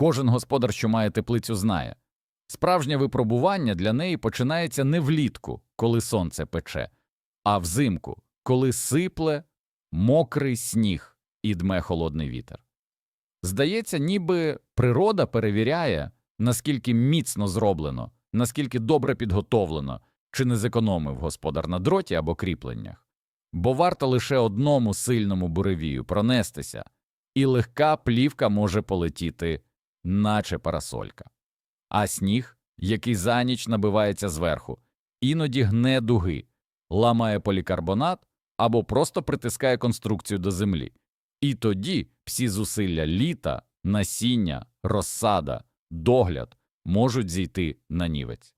Кожен господар, що має теплицю, знає. Справжнє випробування для неї починається не влітку, коли сонце пече, а взимку, коли сипле мокрий сніг і дме холодний вітер. Здається, ніби природа перевіряє, наскільки міцно зроблено, наскільки добре підготовлено, чи не зекономив господар на дроті або кріпленнях. Бо варто лише одному сильному буревію пронестися, і легка плівка може полетіти, наче парасолька. А сніг, який за ніч набивається зверху, іноді гне дуги, ламає полікарбонат або просто притискає конструкцію до землі. І тоді всі зусилля літа, насіння, розсада, догляд можуть зійти на нівець.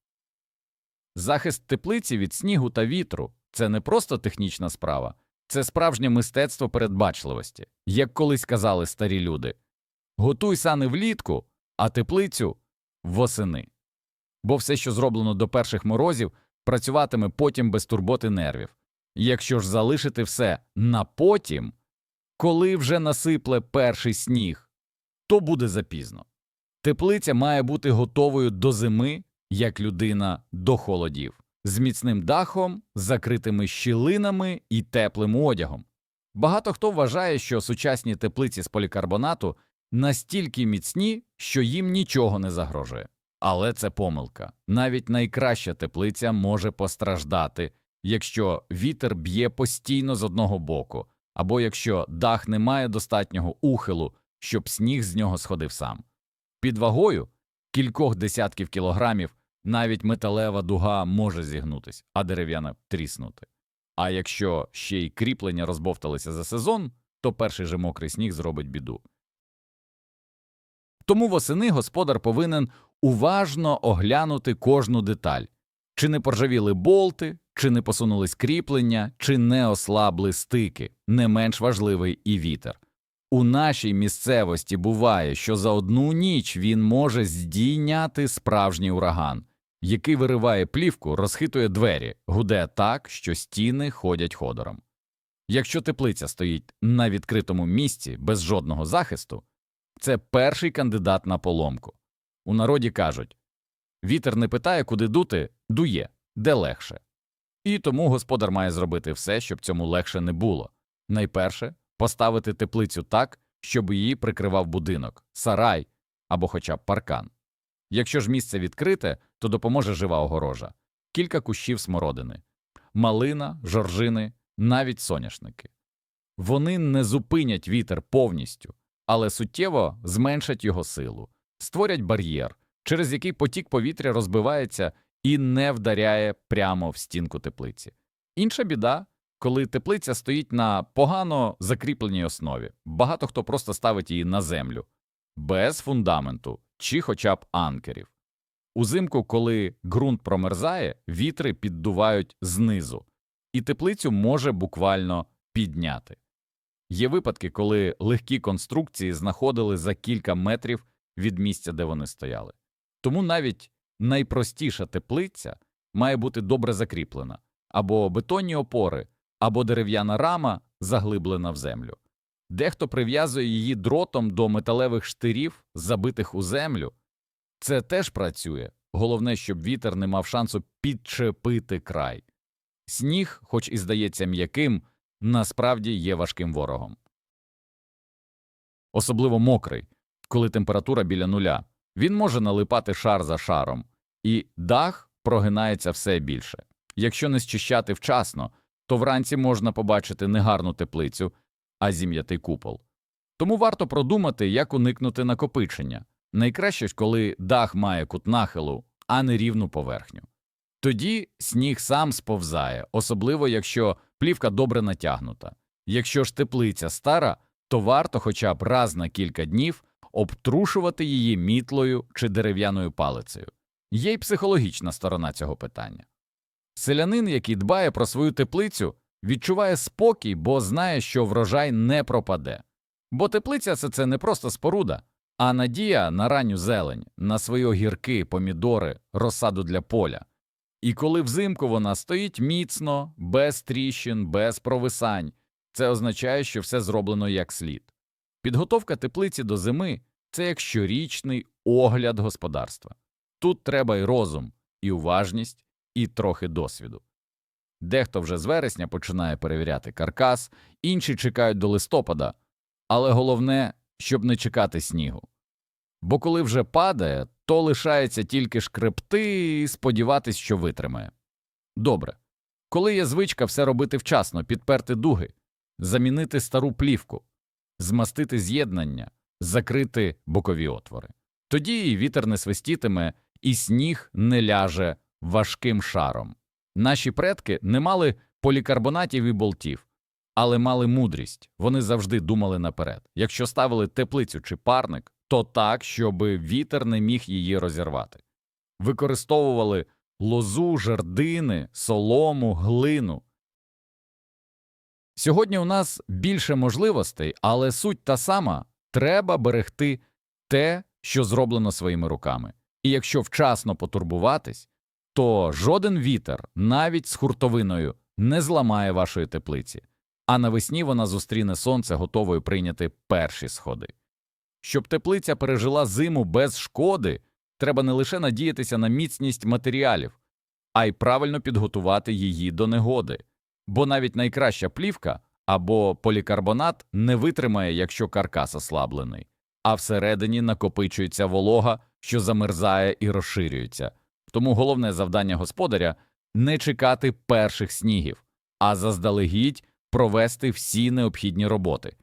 Захист теплиці від снігу та вітру це не просто технічна справа, це справжнє мистецтво передбачливості, як колись казали старі люди готуй сани влітку, а теплицю восени. Бо все, що зроблено до перших морозів, працюватиме потім без турботи нервів. Якщо ж залишити все на потім, коли вже насипле перший сніг, то буде запізно. Теплиця має бути готовою до зими, як людина до холодів, з міцним дахом, закритими щілинами і теплим одягом. Багато хто вважає, що сучасні теплиці з полікарбонату настільки міцні, що їм нічого не загрожує. Але це помилка. Навіть найкраща теплиця може постраждати, якщо вітер б'є постійно з одного боку, або якщо дах не має достатнього ухилу, щоб сніг з нього сходив сам. Під вагою кількох десятків кілограмів навіть металева дуга може зігнутись, а дерев'яна тріснути. А якщо ще й кріплення розбовталися за сезон, то перший же мокрий сніг зробить біду. Тому восени господар повинен уважно оглянути кожну деталь чи не поржавіли болти, чи не посунулись кріплення, чи не ослабли стики, не менш важливий і вітер. У нашій місцевості буває, що за одну ніч він може здійняти справжній ураган, який вириває плівку, розхитує двері, гуде так, що стіни ходять ходором. Якщо теплиця стоїть на відкритому місці без жодного захисту, це перший кандидат на поломку. У народі кажуть вітер не питає, куди дути, дує, де легше. І тому господар має зробити все, щоб цьому легше не було. Найперше поставити теплицю так, щоб її прикривав будинок, сарай або хоча б паркан. Якщо ж місце відкрите, то допоможе жива огорожа, кілька кущів смородини, малина, жоржини, навіть соняшники. Вони не зупинять вітер повністю, але суттєво зменшать його силу, створять бар'єр, через який потік повітря розбивається і не вдаряє прямо в стінку теплиці. Інша біда, коли теплиця стоїть на погано закріпленій основі, багато хто просто ставить її на землю, без фундаменту чи хоча б анкерів. Узимку, коли ґрунт промерзає, вітри піддувають знизу, і теплицю може буквально підняти. Є випадки, коли легкі конструкції знаходили за кілька метрів від місця, де вони стояли. Тому навіть найпростіша теплиця має бути добре закріплена, або бетонні опори, або дерев'яна рама заглиблена в землю. Дехто прив'язує її дротом до металевих штирів, забитих у землю. Це теж працює. Головне, щоб вітер не мав шансу підчепити край. Сніг, хоч і здається м'яким, насправді є важким ворогом. Особливо мокрий, коли температура біля нуля. Він може налипати шар за шаром, і дах прогинається все більше. Якщо не щищати вчасно, то вранці можна побачити не гарну теплицю, а зім'ятий купол. Тому варто продумати, як уникнути накопичення. Найкраще коли дах має кут нахилу, а не рівну поверхню. Тоді сніг сам сповзає, особливо якщо плівка добре натягнута. Якщо ж теплиця стара, то варто хоча б раз на кілька днів обтрушувати її мітлою чи дерев'яною палицею. Є й психологічна сторона цього питання. Селянин, який дбає про свою теплицю, відчуває спокій, бо знає, що врожай не пропаде. Бо теплиця це, це не просто споруда, а надія на ранню зелень, на свої огірки, помідори, розсаду для поля. І коли взимку вона стоїть міцно, без тріщин, без провисань, це означає, що все зроблено як слід. Підготовка теплиці до зими Це як щорічний огляд господарства. Тут треба і розум, і уважність, і трохи досвіду. Дехто вже з вересня починає перевіряти каркас, інші чекають до листопада, але головне, щоб не чекати снігу. Бо коли вже падає, то лишається тільки шкребти і сподіватись, що витримає. Добре. Коли є звичка все робити вчасно, підперти дуги, замінити стару плівку, змастити з'єднання, закрити бокові отвори. Тоді вітер не свистітиме, і сніг не ляже важким шаром. Наші предки не мали полікарбонатів і болтів, але мали мудрість. Вони завжди думали наперед. Якщо ставили теплицю чи парник, то так, щоб вітер не міг її розірвати. Використовували лозу, жердини, солому, глину. Сьогодні у нас більше можливостей, але суть та сама треба берегти те, що зроблено своїми руками. І якщо вчасно потурбуватись, то жоден вітер, навіть з хуртовиною, не зламає вашої теплиці, а навесні вона зустріне сонце, готовою прийняти перші сходи. Щоб теплиця пережила зиму без шкоди, треба не лише надіятися на міцність матеріалів, а й правильно підготувати її до негоди, бо навіть найкраща плівка або полікарбонат не витримає, якщо каркас ослаблений, а всередині накопичується волога, що замерзає і розширюється. Тому головне завдання господаря не чекати перших снігів, а заздалегідь провести всі необхідні роботи.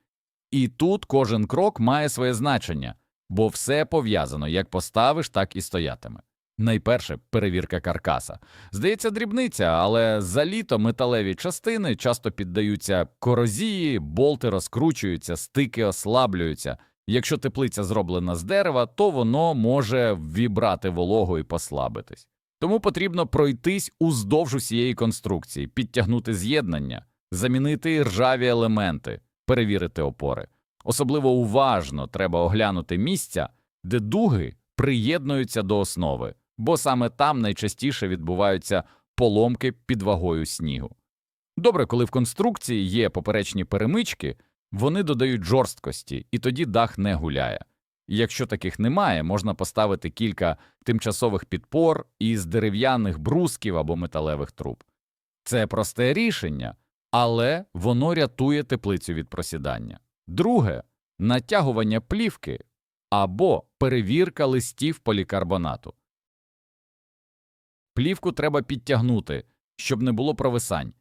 І тут кожен крок має своє значення, бо все пов'язано як поставиш, так і стоятиме. Найперше перевірка каркаса. Здається, дрібниця, але за літо металеві частини часто піддаються корозії, болти розкручуються, стики ослаблюються. Якщо теплиця зроблена з дерева, то воно може вібрати вологу і послабитись. Тому потрібно пройтись уздовж усієї конструкції, підтягнути з'єднання, замінити ржаві елементи, перевірити опори. Особливо уважно треба оглянути місця, де дуги приєднуються до основи, бо саме там найчастіше відбуваються поломки під вагою снігу. Добре, коли в конструкції є поперечні перемички, вони додають жорсткості, і тоді дах не гуляє. І Якщо таких немає, можна поставити кілька тимчасових підпор із дерев'яних брусків або металевих труб. Це просте рішення, але воно рятує теплицю від просідання. Друге натягування плівки або перевірка листів полікарбонату. Плівку треба підтягнути, щоб не було провисань.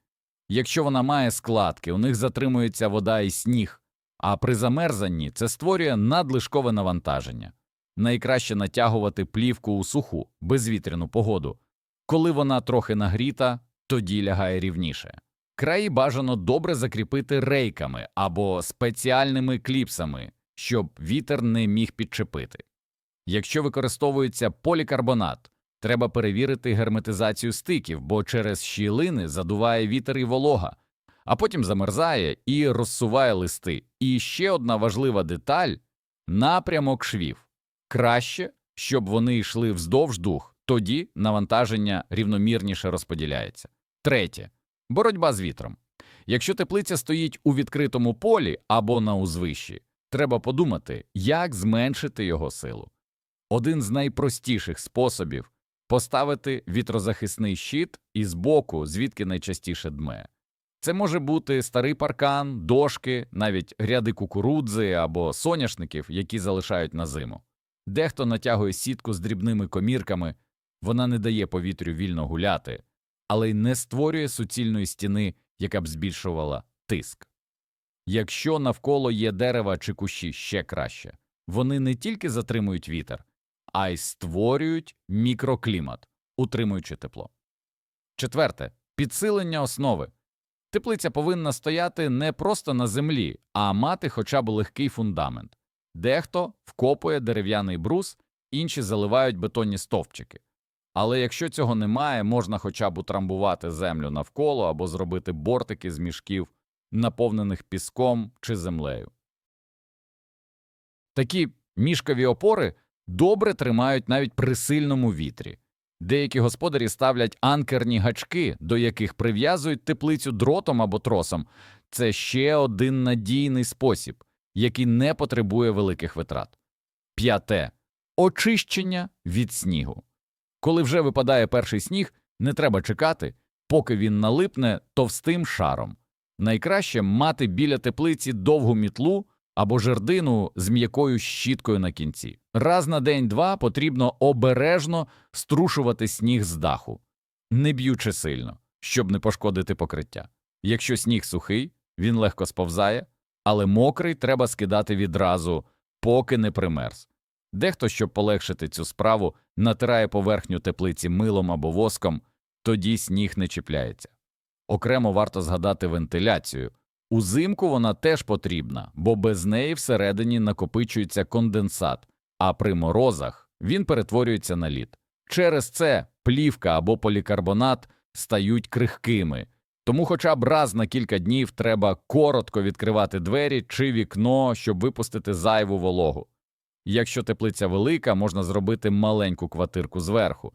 Якщо вона має складки, у них затримується вода і сніг, а при замерзанні це створює надлишкове навантаження. Найкраще натягувати плівку у суху, безвітряну погоду. Коли вона трохи нагріта, тоді лягає рівніше. Краї бажано добре закріпити рейками або спеціальними кліпсами, щоб вітер не міг підчепити. Якщо використовується полікарбонат, треба перевірити герметизацію стиків, бо через щілини задуває вітер і волога, а потім замерзає і розсуває листи. І ще одна важлива деталь напрямок швів. Краще, щоб вони йшли вздовж дух, тоді навантаження рівномірніше розподіляється. Третє боротьба з вітром. Якщо теплиця стоїть у відкритому полі або на узвищі, треба подумати, як зменшити його силу. Один з найпростіших способів поставити вітрозахисний щит із боку, звідки найчастіше дме. Це може бути старий паркан, дошки, навіть ряди кукурудзи або соняшників, які залишають на зиму. Дехто натягує сітку з дрібними комірками, вона не дає повітрю вільно гуляти, але й не створює суцільної стіни, яка б збільшувала тиск. Якщо навколо є дерева чи кущі ще краще, вони не тільки затримують вітер, а й створюють мікроклімат, утримуючи тепло. Четверте підсилення основи. Теплиця повинна стояти не просто на землі, а мати хоча б легкий фундамент. Дехто вкопує дерев'яний брус, інші заливають бетонні стовпчики. Але якщо цього немає, можна хоча б утрамбувати землю навколо або зробити бортики з мішків, наповнених піском чи землею. Такі мішкові опори добре тримають навіть при сильному вітрі. Деякі господарі ставлять анкерні гачки, до яких прив'язують теплицю дротом або тросом. Це ще один надійний спосіб, який не потребує великих витрат. П'яте очищення від снігу. Коли вже випадає перший сніг, не треба чекати, поки він налипне товстим шаром. Найкраще мати біля теплиці довгу мітлу або жердину з м'якою щіткою на кінці. Раз на день-два потрібно обережно струшувати сніг з даху, не б'ючи сильно, щоб не пошкодити покриття. Якщо сніг сухий, він легко сповзає, але мокрий треба скидати відразу, поки не примерз. Дехто, щоб полегшити цю справу, натирає поверхню теплиці милом або воском, тоді сніг не чіпляється. Окремо варто згадати вентиляцію. Узимку вона теж потрібна, бо без неї всередині накопичується конденсат, а при морозах він перетворюється на лід. Через це плівка або полікарбонат стають крихкими, тому хоча б раз на кілька днів треба коротко відкривати двері чи вікно, щоб випустити зайву вологу. Якщо теплиця велика, можна зробити маленьку квартирку зверху.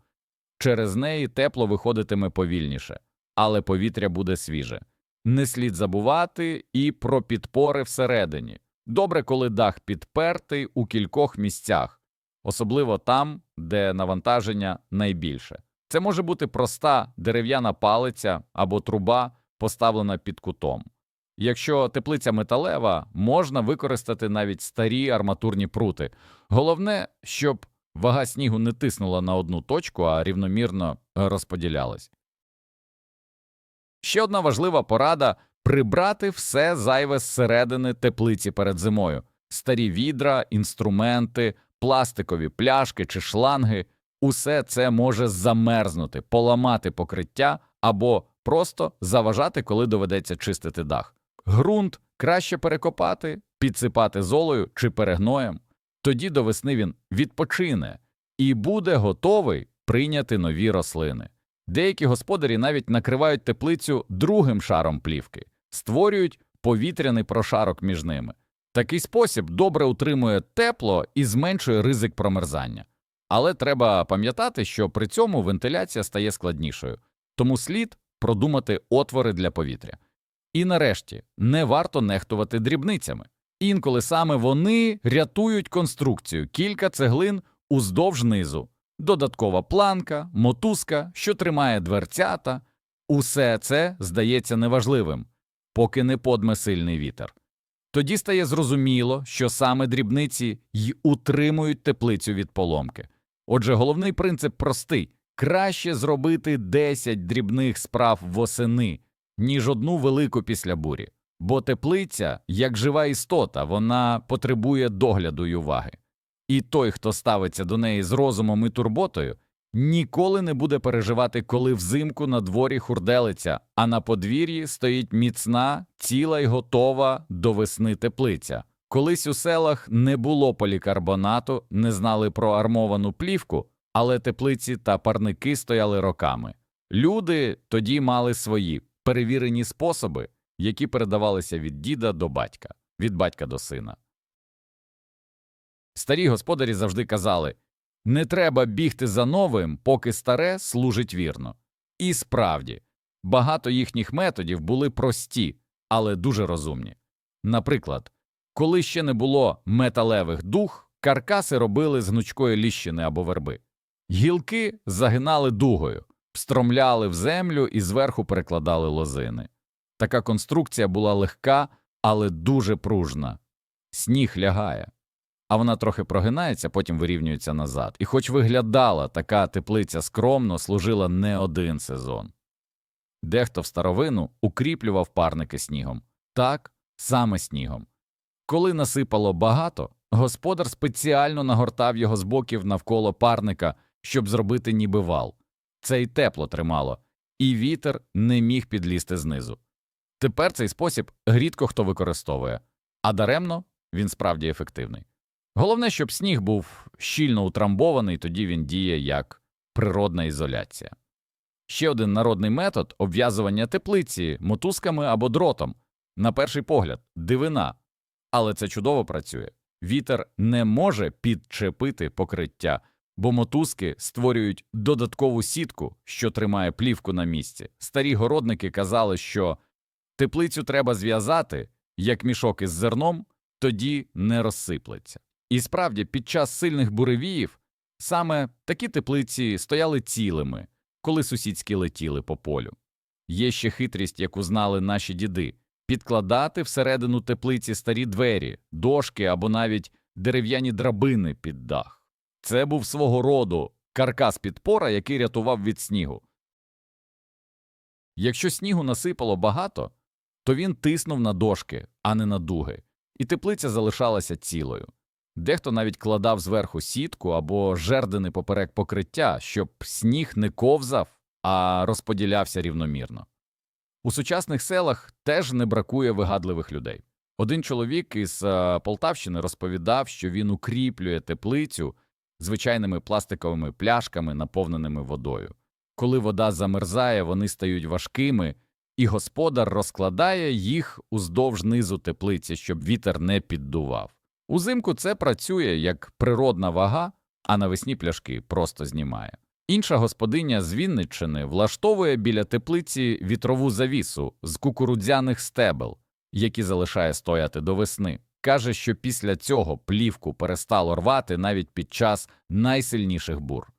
Через неї тепло виходитиме повільніше, але повітря буде свіже. Не слід забувати і про підпори всередині. Добре, коли дах підпертий у кількох місцях, особливо там, де навантаження найбільше. Це може бути проста дерев'яна палиця або труба, поставлена під кутом. Якщо теплиця металева, можна використати навіть старі арматурні прути. Головне, щоб вага снігу не тиснула на одну точку, а рівномірно розподілялась. Ще одна важлива порада прибрати все зайве зсередини теплиці перед зимою. Старі відра, інструменти, пластикові пляшки чи шланги усе це може замерзнути, поламати покриття або просто заважати, коли доведеться чистити дах. Ґрунт краще перекопати, підсипати золою чи перегноєм. Тоді до весни він відпочине і буде готовий прийняти нові рослини. Деякі господарі навіть накривають теплицю другим шаром плівки, створюють повітряний прошарок між ними. Такий спосіб добре утримує тепло і зменшує ризик промерзання. Але треба пам'ятати, що при цьому вентиляція стає складнішою, тому слід продумати отвори для повітря. І нарешті не варто нехтувати дрібницями. Інколи саме вони рятують конструкцію, кілька цеглин уздовж низу, додаткова планка, мотузка, що тримає дверцята. Усе це здається неважливим, поки не подме сильний вітер. Тоді стає зрозуміло, що саме дрібниці й утримують теплицю від поломки. Отже, головний принцип простий краще зробити 10 дрібних справ восени, ніж одну велику після бурі, бо теплиця, як жива істота, вона потребує догляду й уваги. І той, хто ставиться до неї з розумом і турботою, ніколи не буде переживати, коли взимку на дворі хурделиця, а на подвір'ї стоїть міцна, ціла й готова до весни теплиця. Колись у селах не було полікарбонату, не знали про армовану плівку, але теплиці та парники стояли роками. Люди тоді мали свої перевірені способи, які передавалися від діда до батька, від батька до сина. Старі господарі завжди казали не треба бігти за новим, поки старе служить вірно. І справді, багато їхніх методів були прості, але дуже розумні. Наприклад, коли ще не було металевих дух, каркаси робили з гнучкої ліщини або верби. Гілки загинали дугою, встромляли в землю і зверху перекладали лозини. Така конструкція була легка, але дуже пружна. Сніг лягає, а вона трохи прогинається, потім вирівнюється назад. І хоч виглядала така теплиця скромно, служила не один сезон. Дехто в старовину укріплював парники снігом, так, саме снігом. Коли насипало багато, господар спеціально нагортав його з боків навколо парника, щоб зробити ніби вал. Це й тепло тримало, і вітер не міг підлізти знизу. Тепер цей спосіб рідко хто використовує, а даремно він справді ефективний. Головне, щоб сніг був щільно утрамбований, тоді він діє як природна ізоляція. Ще один народний метод обв'язування теплиці мотузками або дротом. На перший погляд, дивина, але це чудово працює. Вітер не може підчепити покриття, бо мотузки створюють додаткову сітку, що тримає плівку на місці. Старі городники казали, що теплицю треба зв'язати, як мішок із зерном, тоді не розсиплеться. І справді, під час сильних буревіїв саме такі теплиці стояли цілими, коли сусідські летіли по полю. Є ще хитрість, яку знали наші діди підкладати всередину теплиці старі двері, дошки або навіть дерев'яні драбини під дах. Це був свого роду каркас підпора, який рятував від снігу. Якщо снігу насипало багато, то він тиснув на дошки, а не на дуги, і теплиця залишалася цілою. Дехто навіть кладав зверху сітку або жердини поперек покриття, щоб сніг не ковзав, а розподілявся рівномірно. У сучасних селах теж не бракує вигадливих людей. Один чоловік із е, Полтавщини розповідав, що він укріплює теплицю звичайними пластиковими пляшками, наповненими водою. Коли вода замерзає, вони стають важкими, і господар розкладає їх уздовж низу теплиці, щоб вітер не піддував. Узимку це працює як природна вага, а навесні пляшки просто знімає. Інша господиня з Вінниччини влаштовує біля теплиці вітрову завісу з кукурудзяних стебел, які залишає стояти до весни. Каже, що після цього плівку перестало рвати навіть під час найсильніших бур.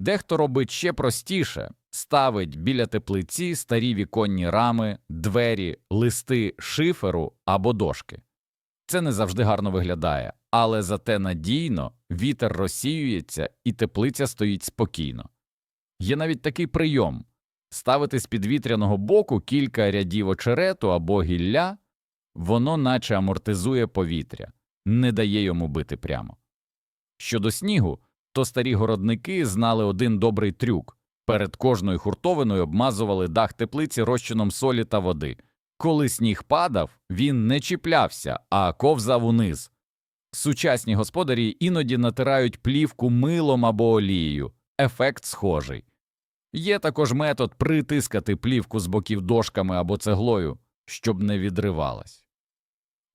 Дехто робить ще простіше ставить біля теплиці старі віконні рами, двері, листи шиферу або дошки. Це не завжди гарно виглядає, але зате надійно вітер розсіюється і теплиця стоїть спокійно. Є навіть такий прийом ставити з підвітряного боку кілька рядів очерету або гілля, воно наче амортизує повітря, не дає йому бити прямо. Щодо снігу, то старі городники знали один добрий трюк перед кожною хуртовиною обмазували дах теплиці розчином солі та води. Коли сніг падав, він не чіплявся, а ковзав униз. Сучасні господарі іноді натирають плівку милом або олією, ефект схожий. Є також метод притискати плівку з боків дошками або цеглою, щоб не відривалась.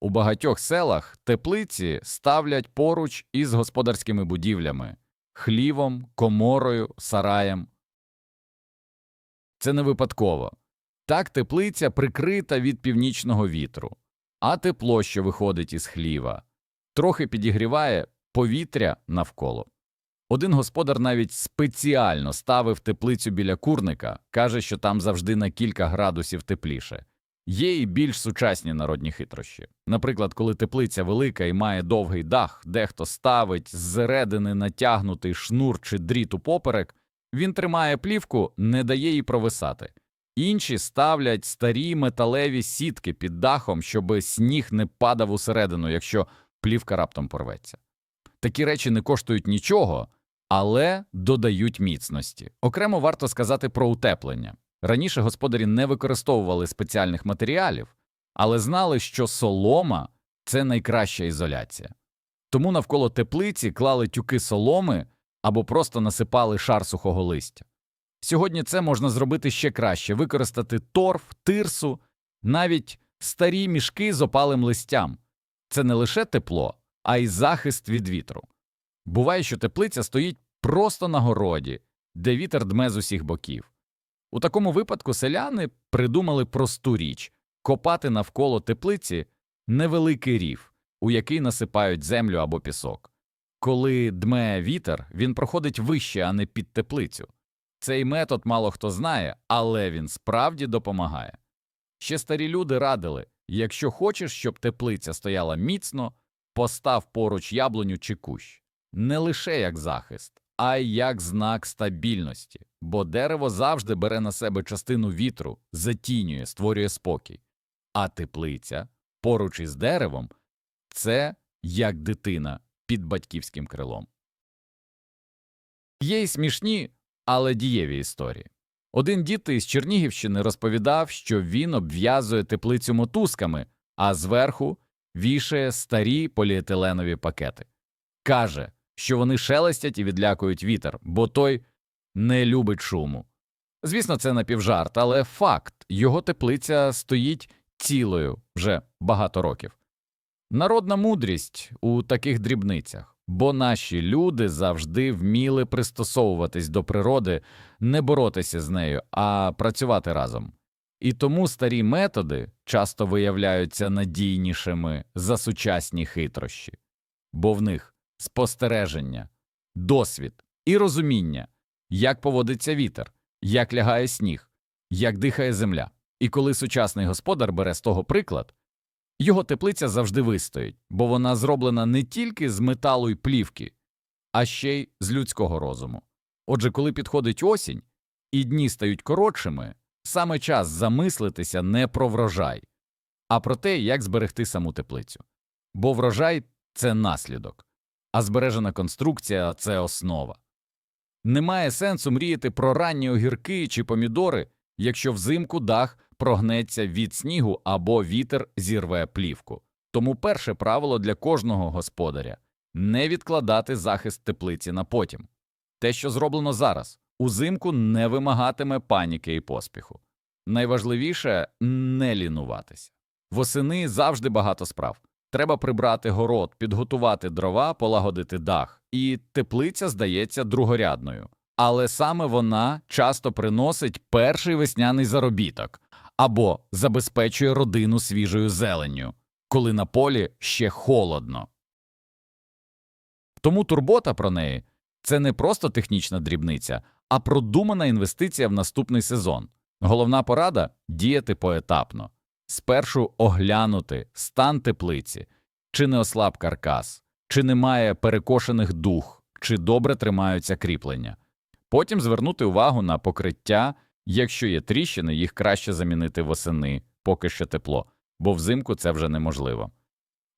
У багатьох селах теплиці ставлять поруч із господарськими будівлями хлівом, коморою, сараєм. Це не випадково. Так теплиця прикрита від північного вітру, а тепло, що виходить із хліва, трохи підігріває повітря навколо. Один господар навіть спеціально ставив теплицю біля курника, каже, що там завжди на кілька градусів тепліше. Є і більш сучасні народні хитрощі. Наприклад, коли теплиця велика і має довгий дах, дехто ставить зсередини натягнутий шнур чи дріт упоперек, він тримає плівку, не дає їй провисати. Інші ставлять старі металеві сітки під дахом, щоб сніг не падав усередину, якщо плівка раптом порветься. Такі речі не коштують нічого, але додають міцності. Окремо варто сказати про утеплення. Раніше господарі не використовували спеціальних матеріалів, але знали, що солома це найкраща ізоляція. Тому навколо теплиці клали тюки соломи або просто насипали шар сухого листя. Сьогодні це можна зробити ще краще використати торф, тирсу, навіть старі мішки з опалим листям. Це не лише тепло, а й захист від вітру. Буває, що теплиця стоїть просто на городі, де вітер дме з усіх боків. У такому випадку селяни придумали просту річ копати навколо теплиці невеликий рів, у який насипають землю або пісок. Коли дме вітер, він проходить вище, а не під теплицю. Цей метод мало хто знає, але він справді допомагає. Ще старі люди радили якщо хочеш, щоб теплиця стояла міцно, постав поруч яблуню чи кущ не лише як захист, а й як знак стабільності, бо дерево завжди бере на себе частину вітру, затінює, створює спокій. А теплиця поруч із деревом це як дитина під батьківським крилом. Є й смішні, але дієві історії. Один дід із Чернігівщини розповідав, що він обв'язує теплицю мотузками, а зверху вішає старі поліетиленові пакети. Каже, що вони шелестять і відлякують вітер, бо той не любить шуму. Звісно, це напівжарт, але факт його теплиця стоїть цілою вже багато років. Народна мудрість у таких дрібницях, бо наші люди завжди вміли пристосовуватись до природи, не боротися з нею, а працювати разом. І тому старі методи часто виявляються надійнішими за сучасні хитрощі, бо в них спостереження, досвід і розуміння, як поводиться вітер, як лягає сніг, як дихає земля. І коли сучасний господар бере з того приклад, його теплиця завжди вистоїть, бо вона зроблена не тільки з металу й плівки, а ще й з людського розуму. Отже, коли підходить осінь і дні стають коротшими, саме час замислитися не про врожай, а про те, як зберегти саму теплицю. Бо врожай це наслідок, а збережена конструкція це основа. Немає сенсу мріяти про ранні огірки чи помідори, якщо взимку дах прогнеться від снігу або вітер зірве плівку. Тому перше правило для кожного господаря не відкладати захист теплиці на потім. Те, що зроблено зараз, узимку не вимагатиме паніки і поспіху. Найважливіше не лінуватися. Восени завжди багато справ. Треба прибрати город, підготувати дрова, полагодити дах, і теплиця здається другорядною. Але саме вона часто приносить перший весняний заробіток або забезпечує родину свіжою зеленню, коли на полі ще холодно. Тому турбота про неї це не просто технічна дрібниця, а продумана інвестиція в наступний сезон. Головна порада діяти поетапно. Спершу оглянути стан теплиці, чи не ослаб каркас, чи немає перекошених дух, чи добре тримаються кріплення. Потім звернути увагу на покриття, якщо є тріщини, їх краще замінити восени, поки ще тепло, бо взимку це вже неможливо.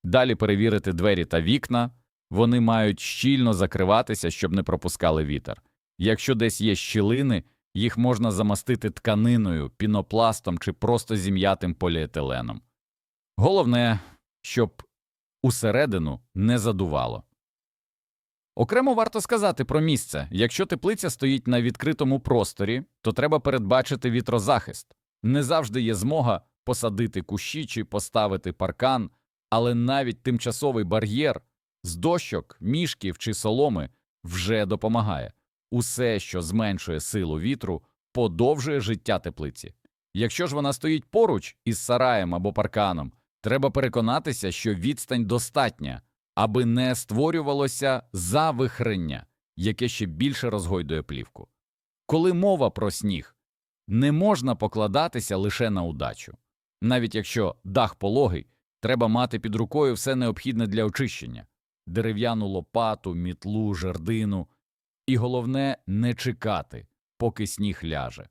Далі перевірити двері та вікна, вони мають щільно закриватися, щоб не пропускали вітер. Якщо десь є щілини, їх можна замастити тканиною, пінопластом чи просто зім'ятим поліетиленом. Головне, щоб усередину не задувало. Окремо варто сказати про місце. Якщо теплиця стоїть на відкритому просторі, то треба передбачити вітрозахист. Не завжди є змога посадити кущі чи поставити паркан, але навіть тимчасовий бар'єр з дощок, мішків чи соломи вже допомагає. Усе, що зменшує силу вітру, подовжує життя теплиці. Якщо ж вона стоїть поруч із сараєм або парканом, треба переконатися, що відстань достатня, аби не створювалося завихрення, яке ще більше розгойдує плівку. Коли мова про сніг, не можна покладатися лише на удачу. Навіть якщо дах пологий, треба мати під рукою все необхідне для очищення дерев'яну лопату, мітлу, жердину, і головне не чекати, поки сніг ляже.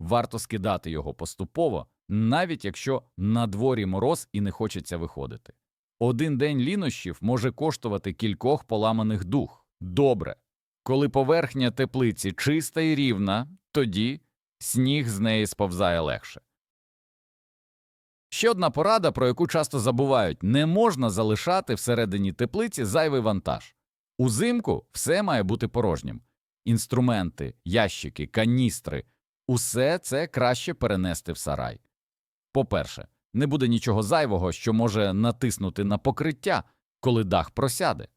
Варто скидати його поступово, навіть якщо на дворі мороз і не хочеться виходити. Один день лінощів може коштувати кількох поламаних дух. Добре. Коли поверхня теплиці чиста і рівна, тоді сніг з неї сповзає легше. Ще одна порада, про яку часто забувають не можна залишати всередині теплиці зайвий вантаж. Узимку все має бути порожнім. Інструменти, ящики, каністри усе це краще перенести в сарай. По-перше, не буде нічого зайвого, що може натиснути на покриття, коли дах просяде.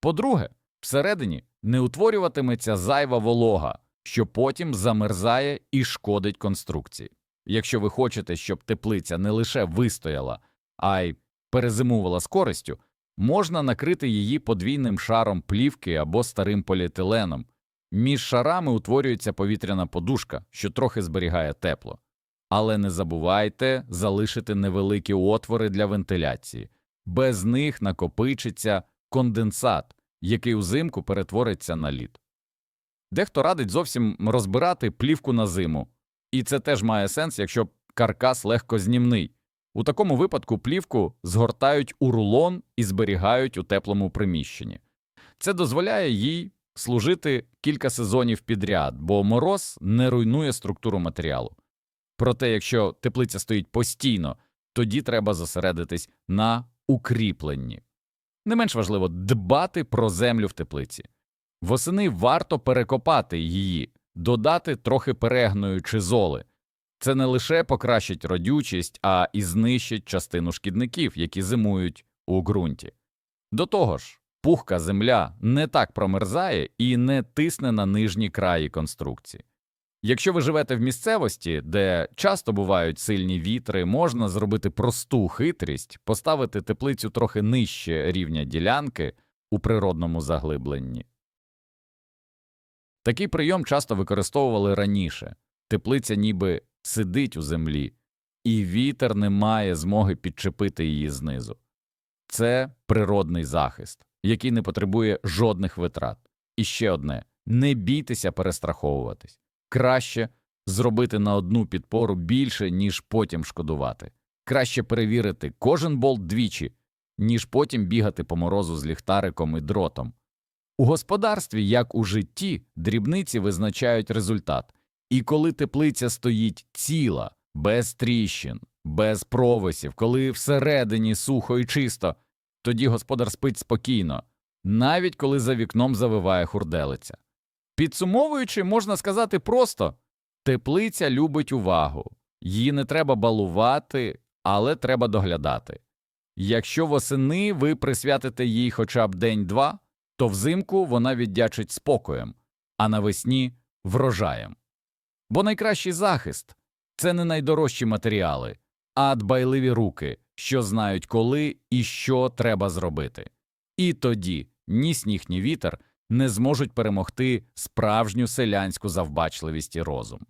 По-друге, всередині не утворюватиметься зайва волога, що потім замерзає і шкодить конструкції. Якщо ви хочете, щоб теплиця не лише вистояла, а й перезимувала з користю, можна накрити її подвійним шаром плівки або старим поліетиленом. Між шарами утворюється повітряна подушка, що трохи зберігає тепло. Але не забувайте залишити невеликі отвори для вентиляції, без них накопичиться конденсат, який узимку перетвориться на лід. Дехто радить зовсім розбирати плівку на зиму, і це теж має сенс, якщо каркас легкознімний. У такому випадку плівку згортають у рулон і зберігають у теплому приміщенні. Це дозволяє їй служити кілька сезонів підряд, бо мороз не руйнує структуру матеріалу. Проте, якщо теплиця стоїть постійно, тоді треба зосередитись на укріпленні. Не менш важливо дбати про землю в теплиці. Восени варто перекопати її, додати трохи перегною чи золи. Це не лише покращить родючість, а і знищить частину шкідників, які зимують у ґрунті. До того ж, пухка земля не так промерзає і не тисне на нижні краї конструкції. Якщо ви живете в місцевості, де часто бувають сильні вітри, можна зробити просту хитрість, поставити теплицю трохи нижче рівня ділянки, у природному заглибленні. Такий прийом часто використовували раніше теплиця ніби сидить у землі, і вітер не має змоги підчепити її знизу. Це природний захист, який не потребує жодних витрат. І ще одне не бійтеся перестраховуватись. Краще зробити на одну підпору більше, ніж потім шкодувати. Краще перевірити кожен болт двічі, ніж потім бігати по морозу з ліхтариком і дротом. У господарстві, як у житті, дрібниці визначають результат. І коли теплиця стоїть ціла, без тріщин, без провисів, коли всередині сухо і чисто, тоді господар спить спокійно, навіть коли за вікном завиває хурделиця. Підсумовуючи, можна сказати просто теплиця любить увагу, її не треба балувати, але треба доглядати. Якщо восени ви присвятите їй хоча б день-два, то взимку вона віддячить спокоєм, а навесні врожаєм. Бо найкращий захист це не найдорожчі матеріали, а дбайливі руки, що знають, коли і що треба зробити. І тоді ні сніг, ні вітер не зможуть перемогти справжню селянську завбачливість і розум.